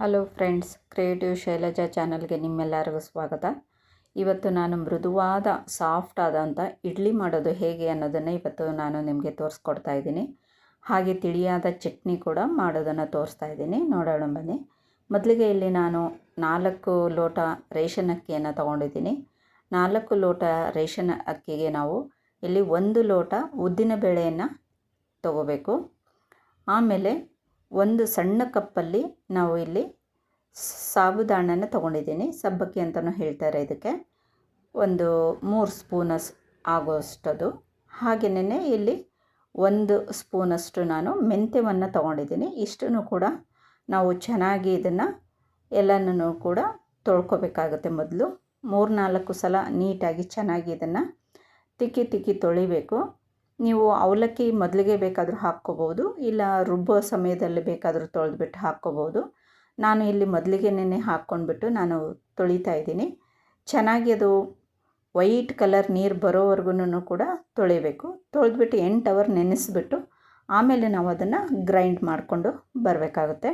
Hello friends, creative Shailaja ಚಾನಲ್ಗೆ ನಿಮ್ಮೆಲ್ಲರಿಗೂ ಸ್ವಾಗತ. ಇವತ್ತು ನಾನು ಮೃದುವಾದ, ಸಾಫ್ಟ್ ಆದಂಥ ಇಡ್ಲಿ ಮಾಡೋದು ಹೇಗೆ ಅನ್ನೋದನ್ನು ಇವತ್ತು ನಾನು ನಿಮಗೆ ತೋರಿಸ್ಕೊಡ್ತಾ ಇದ್ದೀನಿ. ಹಾಗೆ ತಿಳಿಯಾದ ಚಟ್ನಿ ಕೂಡ ಮಾಡೋದನ್ನು ತೋರಿಸ್ತಾ ಇದ್ದೀನಿ. ನೋಡೋಣ ಬನ್ನಿ. ಮೊದಲಿಗೆ ಇಲ್ಲಿ ನಾನು ನಾಲ್ಕು ಲೋಟ ರೇಷನ್ ಅಕ್ಕಿಯನ್ನು ತೊಗೊಂಡಿದ್ದೀನಿ. ನಾಲ್ಕು ಲೋಟ ರೇಷನ್ ಅಕ್ಕಿಗೆ ನಾವು ಇಲ್ಲಿ ಒಂದು ಲೋಟ ಉದ್ದಿನ ಬೇಳೆಯನ್ನು ತಗೋಬೇಕು. ಆಮೇಲೆ ಒಂದು ಸಣ್ಣ ಕಪ್ಪಲ್ಲಿ ನಾವು ಇಲ್ಲಿ ಸಾಬುದಾಣನ ತೊಗೊಂಡಿದ್ದೀನಿ. ಸಬ್ಬಕ್ಕಿ ಅಂತಲೂ ಹೇಳ್ತಾರೆ ಇದಕ್ಕೆ. ಒಂದು ಮೂರು ಸ್ಪೂನಸ್ ಆಗೋಷ್ಟದು. ಹಾಗೆಯೇ ಇಲ್ಲಿ ಒಂದು ಸ್ಪೂನಷ್ಟು ನಾನು ಮೆಂತ್ಯವನ್ನು ತೊಗೊಂಡಿದ್ದೀನಿ. ಇಷ್ಟನ್ನು ಕೂಡ ನಾವು ಚೆನ್ನಾಗಿ ಇದನ್ನು ಎಲ್ಲನೂ ಕೂಡ ತೊಳ್ಕೊಬೇಕಾಗುತ್ತೆ ಮೊದಲು. ಮೂರು ನಾಲ್ಕು ಸಲ ನೀಟಾಗಿ ಚೆನ್ನಾಗಿ ಇದನ್ನು ತಿಕ್ಕಿ ತಿಕ್ಕಿ ತೊಳಿಬೇಕು. ನೀವು ಅವಲಕ್ಕಿ ಮೊದಲಿಗೆ ಬೇಕಾದರೂ ಹಾಕ್ಕೋಬೋದು, ಇಲ್ಲ ರುಬ್ಬೋ ಸಮಯದಲ್ಲಿ ಬೇಕಾದರೂ ತೊಳೆದುಬಿಟ್ಟು ಹಾಕ್ಕೋಬೋದು. ನಾನು ಇಲ್ಲಿ ಮೊದಲಿಗೆ ನೆನೆ ಹಾಕ್ಕೊಂಡ್ಬಿಟ್ಟು ನಾನು ತೊಳಿತಾ ಇದ್ದೀನಿ. ಚೆನ್ನಾಗಿ ಅದು ವೈಟ್ ಕಲರ್ ನೀರು ಬರೋವರೆಗೂ ಕೂಡ ತೊಳಿಬೇಕು. ತೊಳೆದ್ಬಿಟ್ಟು ಎಂಟು ಅವರ್ ನೆನೆಸ್ಬಿಟ್ಟು ಆಮೇಲೆ ನಾವು ಅದನ್ನು ಗ್ರೈಂಡ್ ಮಾಡಿಕೊಂಡು ಬರಬೇಕಾಗುತ್ತೆ.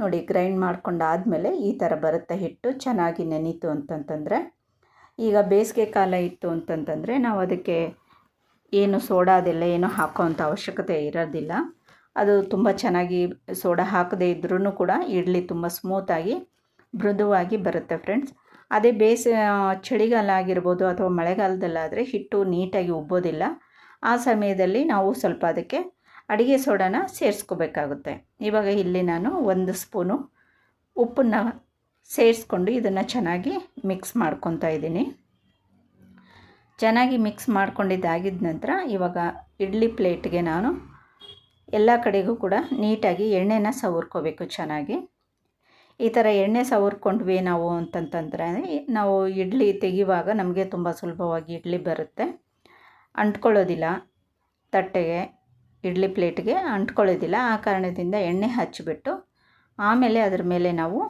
ನೋಡಿ, ಗ್ರೈಂಡ್ ಮಾಡ್ಕೊಂಡಾದಮೇಲೆ ಈ ಥರ ಬರುತ್ತೆ ಹಿಟ್ಟು. ಚೆನ್ನಾಗಿ ನೆನೀತು ಅಂತಂತಂದರೆ ಈಗ ಬೇಸಿಗೆ ಕಾಲ ಇತ್ತು ಅಂತಂತಂದರೆ ನಾವು ಅದಕ್ಕೆ ಏನು ಸೋಡಾ ಅದೆಲ್ಲ ಏನೂ ಹಾಕೋವಂಥ ಅವಶ್ಯಕತೆ ಇರೋದಿಲ್ಲ. ಅದು ತುಂಬ ಚೆನ್ನಾಗಿ ಸೋಡಾ ಹಾಕದೇ ಇದ್ರೂ ಕೂಡ ಇಡ್ಲಿ ತುಂಬ ಸ್ಮೂತಾಗಿ ಮೃದುವಾಗಿ ಬರುತ್ತೆ ಫ್ರೆಂಡ್ಸ್ ಅದೇ ಬೇಸ ಚಳಿಗಾಲ ಆಗಿರ್ಬೋದು ಅಥವಾ ಮಳೆಗಾಲದಲ್ಲಾದರೆ ಹಿಟ್ಟು ನೀಟಾಗಿ ಉಬ್ಬೋದಿಲ್ಲ. ಆ ಸಮಯದಲ್ಲಿ ನಾವು ಸ್ವಲ್ಪ ಅದಕ್ಕೆ ಅಡುಗೆ ಸೋಡಾನ ಸೇರಿಸ್ಕೋಬೇಕಾಗುತ್ತೆ. ಇವಾಗ ಇಲ್ಲಿ ನಾನು ಒಂದು ಸ್ಪೂನು ಉಪ್ಪನ್ನು ಸೇರಿಸ್ಕೊಂಡು ಇದನ್ನು ಚೆನ್ನಾಗಿ ಮಿಕ್ಸ್ ಮಾಡ್ಕೊತಾ ಇದ್ದೀನಿ. ಚೆನ್ನಾಗಿ ಮಿಕ್ಸ್ ಮಾಡ್ಕೊಂಡಿದ್ದಾಗಿದ್ದ ನಂತರ ಇವಾಗ ಇಡ್ಲಿ ಪ್ಲೇಟ್ಗೆ ನಾನು ಎಲ್ಲ ಕಡೆಗೂ ಕೂಡ ನೀಟಾಗಿ ಎಣ್ಣೆನ ಸವರ್ಕೋಬೇಕು ಚೆನ್ನಾಗಿ. ಈ ಥರ ಎಣ್ಣೆ ಸವರ್ಕೊಂಡ್ವಿ ನಾವು ಅಂತಂತಂದರೆ ನಾವು ಇಡ್ಲಿ ತೆಗೆಯುವಾಗ ನಮಗೆ ತುಂಬ ಸುಲಭವಾಗಿ ಇಡ್ಲಿ ಬರುತ್ತೆ. ಅಂಟ್ಕೊಳ್ಳೋದಿಲ್ಲ ತಟ್ಟೆಗೆ, ಇಡ್ಲಿ ಪ್ಲೇಟ್ಗೆ ಅಂಟ್ಕೊಳ್ಳೋದಿಲ್ಲ. ಆ ಕಾರಣದಿಂದ ಎಣ್ಣೆ ಹಚ್ಚಿಬಿಟ್ಟು ಆಮೇಲೆ ಅದ್ರ ಮೇಲೆ ನಾವು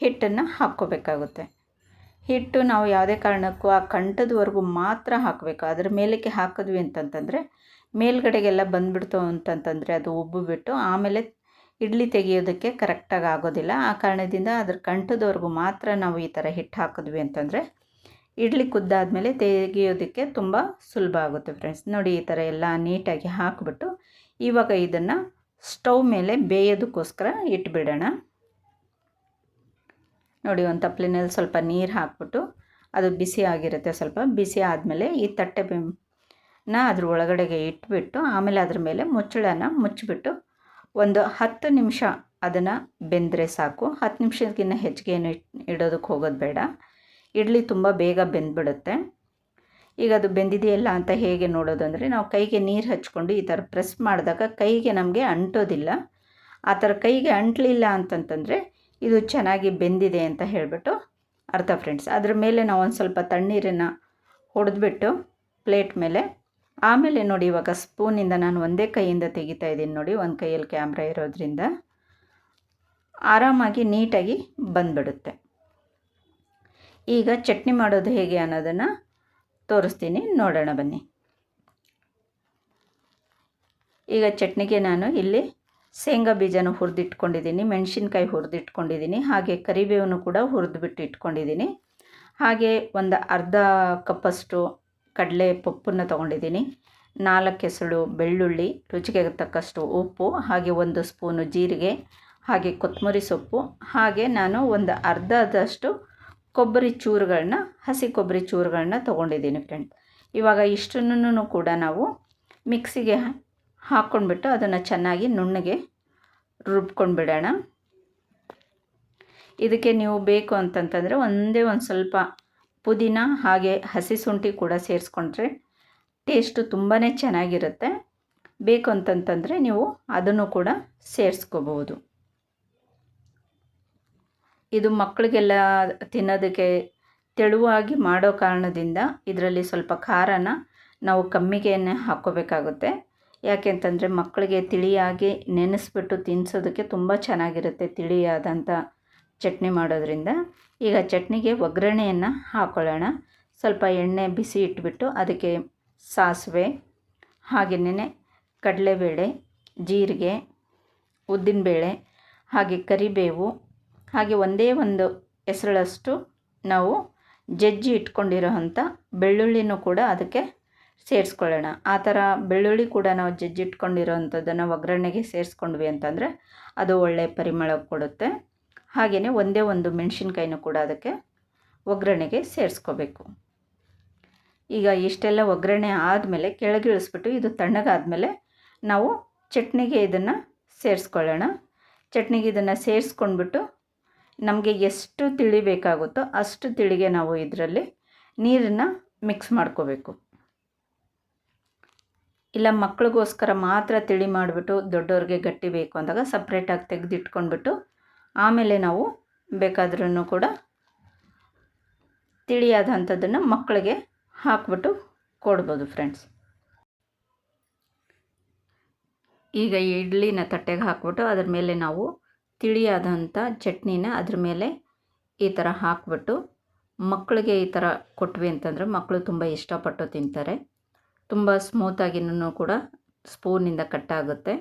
ಹಿಟ್ಟನ್ನು ಹಾಕ್ಕೋಬೇಕಾಗುತ್ತೆ. ಹಿಟ್ಟು ನಾವು ಯಾವುದೇ ಕಾರಣಕ್ಕೂ ಆ ಕಂಠದವರೆಗೂ ಮಾತ್ರ ಹಾಕಬೇಕು. ಅದ್ರ ಮೇಲಕ್ಕೆ ಹಾಕಿದ್ವಿ ಅಂತಂತಂದರೆ, ಮೇಲ್ಗಡೆಗೆಲ್ಲ ಬಂದುಬಿಡ್ತು ಅಂತಂತಂದರೆ ಅದು ಉಬ್ಬಿಬಿಟ್ಟು ಆಮೇಲೆ ಇಡ್ಲಿ ತೆಗೆಯೋದಕ್ಕೆ ಕರೆಕ್ಟಾಗಿ ಆಗೋದಿಲ್ಲ. ಆ ಕಾರಣದಿಂದ ಅದ್ರ ಕಂಠದವರೆಗೂ ಮಾತ್ರ ನಾವು ಈ ಥರ ಹಿಟ್ಟು ಹಾಕಿದ್ವಿ ಅಂತಂದರೆ, ಇಡ್ಲಿ ಕುದ್ದಾದಮೇಲೆ ತೆಗೆಯೋದಕ್ಕೆ ತುಂಬ ಸುಲಭ ಆಗುತ್ತೆ ಫ್ರೆಂಡ್ಸ್. ನೋಡಿ ಈ ಥರ ಎಲ್ಲ ನೀಟಾಗಿ ಹಾಕಿಬಿಟ್ಟು ಇವಾಗ ಇದನ್ನು ಸ್ಟವ್ ಮೇಲೆ ಬೇಯೋದಕ್ಕೋಸ್ಕರ ಇಟ್ಬಿಡೋಣ. ನೋಡಿ, ಒಂದು ತಪ್ಪಲಿನಲ್ಲಿ ಸ್ವಲ್ಪ ನೀರು ಹಾಕ್ಬಿಟ್ಟು ಅದು ಬಿಸಿ ಆಗಿರುತ್ತೆ ಸ್ವಲ್ಪ. ಬಿಸಿ ಆದಮೇಲೆ ಈ ತಟ್ಟೆ ನ ಅದ್ರ ಒಳಗಡೆಗೆ ಇಟ್ಬಿಟ್ಟು, ಆಮೇಲೆ ಅದ್ರ ಮೇಲೆ ಮುಚ್ಚಳನ ಮುಚ್ಚಿಬಿಟ್ಟು ಒಂದು ಹತ್ತು ನಿಮಿಷ ಅದನ್ನು ಬೆಂದರೆ ಸಾಕು. ಹತ್ತು ನಿಮಿಷಕ್ಕಿಂತ ಹೆಚ್ಚಿಗೆ ಏನು ಇಡೋದಕ್ಕೆ ಹೋಗೋದು ಬೇಡ. ಇಡ್ಲಿ ತುಂಬ ಬೇಗ ಬೆಂದ್ಬಿಡುತ್ತೆ. ಈಗ ಅದು ಬೆಂದಿದೆಯಲ್ಲ ಅಂತ ಹೇಗೆ ನೋಡೋದು ಅಂದರೆ, ನಾವು ಕೈಗೆ ನೀರು ಹಚ್ಕೊಂಡು ಈ ಥರ ಪ್ರೆಸ್ ಮಾಡಿದಾಗ ಕೈಗೆ ನಮಗೆ ಅಂಟೋದಿಲ್ಲ. ಆ ಥರ ಕೈಗೆ ಅಂಟಲಿಲ್ಲ ಅಂತಂತಂದರೆ ಇದು ಚೆನ್ನಾಗಿ ಬೆಂದಿದೆ ಅಂತ ಹೇಳಿಬಿಟ್ಟು ಅರ್ಥ ಫ್ರೆಂಡ್ಸ್, ಅದ್ರ ಮೇಲೆ ನಾವು ಒಂದು ಸ್ವಲ್ಪ ತಣ್ಣೀರನ್ನು ಹೊಡೆದ್ಬಿಟ್ಟು ಪ್ಲೇಟ್ ಮೇಲೆ, ಆಮೇಲೆ ನೋಡಿ ಇವಾಗ ಸ್ಪೂನಿಂದ ನಾನು ಒಂದೇ ಕೈಯಿಂದ ತೆಗಿತಾ ಇದ್ದೀನಿ ನೋಡಿ, ಒಂದು ಕೈಯಲ್ಲಿ ಕ್ಯಾಮ್ರಾ ಇರೋದ್ರಿಂದ. ಆರಾಮಾಗಿ ನೀಟಾಗಿ ಬಂದ್ಬಿಡುತ್ತೆ. ಈಗ ಚಟ್ನಿ ಮಾಡೋದು ಹೇಗೆ ಅನ್ನೋದನ್ನು ತೋರಿಸ್ತೀನಿ, ನೋಡೋಣ ಬನ್ನಿ. ಈಗ ಚಟ್ನಿಗೆ ನಾನು ಇಲ್ಲಿ ಶೇಂಗಾ ಬೀಜನ ಹುರಿದಿಟ್ಕೊಂಡಿದ್ದೀನಿ, ಮೆಣಸಿನ್ಕಾಯಿ ಹುರಿದಿಟ್ಕೊಂಡಿದ್ದೀನಿ, ಹಾಗೆ ಕರಿಬೇವನ್ನು ಕೂಡ ಹುರಿದ್ಬಿಟ್ಟು ಇಟ್ಕೊಂಡಿದ್ದೀನಿ. ಹಾಗೆ ಒಂದು ಅರ್ಧ ಕಪ್ಪಷ್ಟು ಕಡಲೆ ಪಪ್ಪನ್ನು ತೊಗೊಂಡಿದ್ದೀನಿ, ನಾಲ್ಕು ಎಸಳು ಬೆಳ್ಳುಳ್ಳಿ, ರುಚಿಗೆ ತಕ್ಕಷ್ಟು ಉಪ್ಪು, ಹಾಗೆ ಒಂದು ಸ್ಪೂನು ಜೀರಿಗೆ, ಹಾಗೆ ಕೊತ್ತಂಬರಿ ಸೊಪ್ಪು, ಹಾಗೆ ನಾನು ಒಂದು ಅರ್ಧದಷ್ಟು ಕೊಬ್ಬರಿ ಚೂರುಗಳನ್ನ ಹಸಿ ಕೊಬ್ಬರಿ ಚೂರುಗಳನ್ನ ತೊಗೊಂಡಿದ್ದೀನಿ ಫ್ರೆಂಡ್ ಇವಾಗ ಇಷ್ಟನ್ನು ಕೂಡ ನಾವು ಮಿಕ್ಸಿಗೆ ಹಾಕ್ಕೊಂಡ್ಬಿಟ್ಟು ಅದನ್ನು ಚೆನ್ನಾಗಿ ನುಣ್ಣಗೆ ರುಬ್ಕೊಂಡು ಬಿಡೋಣ ಇದಕ್ಕೆ ನೀವು ಬೇಕು ಅಂತಂತಂದರೆ ಒಂದೇ ಒಂದು ಸ್ವಲ್ಪ ಪುದೀನ ಹಾಗೆ ಹಸಿ ಶುಂಠಿ ಕೂಡ ಸೇರಿಸ್ಕೊಂಡ್ರೆ ಟೇಸ್ಟು ತುಂಬಾ ಚೆನ್ನಾಗಿರುತ್ತೆ. ಬೇಕು ಅಂತಂತಂದರೆ ನೀವು ಅದನ್ನು ಕೂಡ ಸೇರಿಸ್ಕೋಬಹುದು ಇದು ಮಕ್ಕಳಿಗೆಲ್ಲ ತಿನ್ನೋದಕ್ಕೆ ತೆಳುವಾಗಿ ಮಾಡೋ ಕಾರಣದಿಂದ ಇದರಲ್ಲಿ ಸ್ವಲ್ಪ ಖಾರನ ನಾವು ಕಮ್ಮಿಗೆ ಹಾಕ್ಕೋಬೇಕಾಗುತ್ತೆ. ಯಾಕೆ ಅಂತಂದರೆ ಮಕ್ಕಳಿಗೆ ತಿಳಿಯಾಗಿ ನೆನೆಸ್ಬಿಟ್ಟು ತಿನ್ನಿಸೋದಕ್ಕೆ ತುಂಬ ಚೆನ್ನಾಗಿರುತ್ತೆ ತಿಳಿಯಾದಂಥ ಚಟ್ನಿ ಮಾಡೋದ್ರಿಂದ. ಈಗ ಚಟ್ನಿಗೆ ಒಗ್ಗರಣೆಯನ್ನು ಹಾಕ್ಕೊಳ್ಳೋಣ ಸ್ವಲ್ಪ ಎಣ್ಣೆ ಬಿಸಿ ಇಟ್ಬಿಟ್ಟು ಅದಕ್ಕೆ ಸಾಸಿವೆ ಹಾಗೆಯೇ ಕಡಲೆಬೇಳೆ, ಜೀರಿಗೆ, ಉದ್ದಿನಬೇಳೆ, ಹಾಗೆ ಕರಿಬೇವು, ಹಾಗೆ ಒಂದೇ ಒಂದು ಹೆಸರಳಷ್ಟು ನಾವು ಜಜ್ಜಿ ಇಟ್ಕೊಂಡಿರೋ ಅಂಥ ಬೆಳ್ಳುಳ್ಳಿನೂ ಕೂಡ ಅದಕ್ಕೆ ಸೇರಿಸ್ಕೊಳ್ಳೋಣ. ಆ ಥರ ಬೆಳ್ಳುಳ್ಳಿ ಕೂಡ ನಾವು ಇಟ್ಕೊಂಡಿರೋ ಅಂಥದ್ದನ್ನು ಒಗ್ಗರಣೆಗೆ ಸೇರಿಸ್ಕೊಂಡ್ವಿ ಅಂತಂದರೆ ಅದು ಒಳ್ಳೆಯ ಪರಿಮಳ ಕೊಡುತ್ತೆ. ಹಾಗೆಯೇ ಒಂದೇ ಒಂದು ಮೆಣಸಿನ್ಕಾಯಿನೂ ಕೂಡ ಅದಕ್ಕೆ ಒಗ್ಗರಣೆಗೆ ಸೇರಿಸ್ಕೋಬೇಕು. ಈಗ ಇಷ್ಟೆಲ್ಲ ಒಗ್ಗರಣೆ ಆದಮೇಲೆ ಕೆಳಗಿಳಿಸ್ಬಿಟ್ಟು ಇದು ತಣ್ಣಗಾದಮೇಲೆ ನಾವು ಚಟ್ನಿಗೆ ಇದನ್ನು ಸೇರಿಸ್ಕೊಳ್ಳೋಣ. ಚಟ್ನಿಗೆ ಇದನ್ನು ಸೇರಿಸ್ಕೊಂಡ್ಬಿಟ್ಟು ನಮಗೆ ಎಷ್ಟು ತಿಳಿ ಬೇಕಾಗುತ್ತೋ ಅಷ್ಟು ತಿಳಿಗೆ ನಾವು ಇದರಲ್ಲಿ ನೀರನ್ನು ಮಿಕ್ಸ್ ಮಾಡ್ಕೋಬೇಕು. ಇಲ್ಲ ಮಕ್ಳಿಗೋಸ್ಕರ ಮಾತ್ರ ತಿಳಿ ಮಾಡಿಬಿಟ್ಟು ದೊಡ್ಡವ್ರಿಗೆ ಗಟ್ಟಿ ಬೇಕು ಅಂದಾಗ ಸಪ್ರೇಟಾಗಿ ತೆಗೆದಿಟ್ಕೊಂಡ್ಬಿಟ್ಟು ಆಮೇಲೆ ನಾವು ಬೇಕಾದ್ರೂ ಕೂಡ ತಿಳಿಯಾದಂಥದ್ದನ್ನು ಮಕ್ಕಳಿಗೆ ಹಾಕ್ಬಿಟ್ಟು ಕೊಡ್ಬೋದು ಫ್ರೆಂಡ್ಸ್ ಈಗ ಇಡ್ಲಿನ ತಟ್ಟೆಗೆ ಹಾಕ್ಬಿಟ್ಟು ಅದ್ರ ಮೇಲೆ ನಾವು ತಿಳಿಯಾದಂಥ ಚಟ್ನಿನ ಅದ್ರ ಮೇಲೆ ಈ ಥರ ಹಾಕ್ಬಿಟ್ಟು ಮಕ್ಕಳಿಗೆ ಈ ಥರ ಕೊಟ್ವಿ ಅಂತಂದರೆ ಮಕ್ಕಳು ತುಂಬ ಇಷ್ಟಪಟ್ಟು ತಿಂತಾರೆ. ತುಂಬ ಸ್ಮೂತಾಗಿನೂ ಕೂಡ ಸ್ಪೂನಿಂದ ಕಟ್ಟಾಗುತ್ತೆ.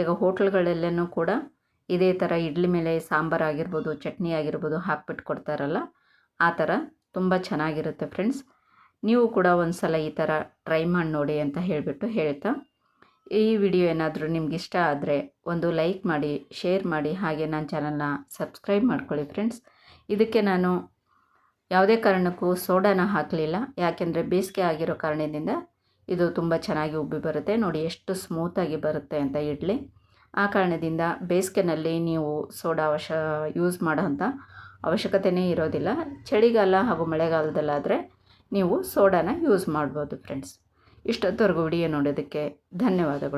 ಈಗ ಹೋಟ್ಲ್ಗಳಲ್ಲೆನೂ ಕೂಡ ಇದೇ ಥರ ಇಡ್ಲಿ ಮೇಲೆ ಸಾಂಬಾರು ಆಗಿರ್ಬೋದು, ಚಟ್ನಿ ಆಗಿರ್ಬೋದು ಹಾಕ್ಬಿಟ್ಟು ಕೊಡ್ತಾರಲ್ಲ, ಆ ಥರ ತುಂಬ ಚೆನ್ನಾಗಿರುತ್ತೆ ಫ್ರೆಂಡ್ಸ್. ನೀವು ಕೂಡ ಒಂದು ಸಲ ಈ ಥರ ಟ್ರೈ ಮಾಡಿ ನೋಡಿ ಅಂತ ಹೇಳಿಬಿಟ್ಟು ಹೇಳ್ತಾ. ಈ ವಿಡಿಯೋ ಏನಾದರೂ ನಿಮ್ಗೆ ಇಷ್ಟ ಆದರೆ ಒಂದು ಲೈಕ್ ಮಾಡಿ, ಶೇರ್ ಮಾಡಿ, ಹಾಗೆ ನನ್ನ ಚಾನಲ್ನ ಸಬ್ಸ್ಕ್ರೈಬ್ ಮಾಡ್ಕೊಳ್ಳಿ ಫ್ರೆಂಡ್ಸ್. ಇದಕ್ಕೆ ನಾನು ಯಾವುದೇ ಕಾರಣಕ್ಕೂ ಸೋಡಾನ ಹಾಕಲಿಲ್ಲ, ಯಾಕೆಂದರೆ ಬೇಸಿಗೆ ಆಗಿರೋ ಕಾರಣದಿಂದ ಇದು ತುಂಬ ಚೆನ್ನಾಗಿ ಉಬ್ಬಿ ಬರುತ್ತೆ. ನೋಡಿ ಎಷ್ಟು ಸ್ಮೂತಾಗಿ ಬರುತ್ತೆ ಅಂತ ಇಡ್ಲಿ. ಆ ಕಾರಣದಿಂದ ಬೇಸಿಗೆನಲ್ಲಿ ನೀವು ಸೋಡಾ ಅವಶ ಯೂಸ್ ಮಾಡೋಂಥ ಅವಶ್ಯಕತೆಯೇ ಇರೋದಿಲ್ಲ. ಚಳಿಗಾಲ ಹಾಗೂ ಮಳೆಗಾಲದಲ್ಲಾದರೆ ನೀವು ಸೋಡಾನ ಯೂಸ್ ಮಾಡ್ಬೋದು ಫ್ರೆಂಡ್ಸ್ ಇಷ್ಟೊತ್ತವರೆಗೂ ವಿಡಿಯೋ ನೋಡೋದಕ್ಕೆ ಧನ್ಯವಾದಗಳು.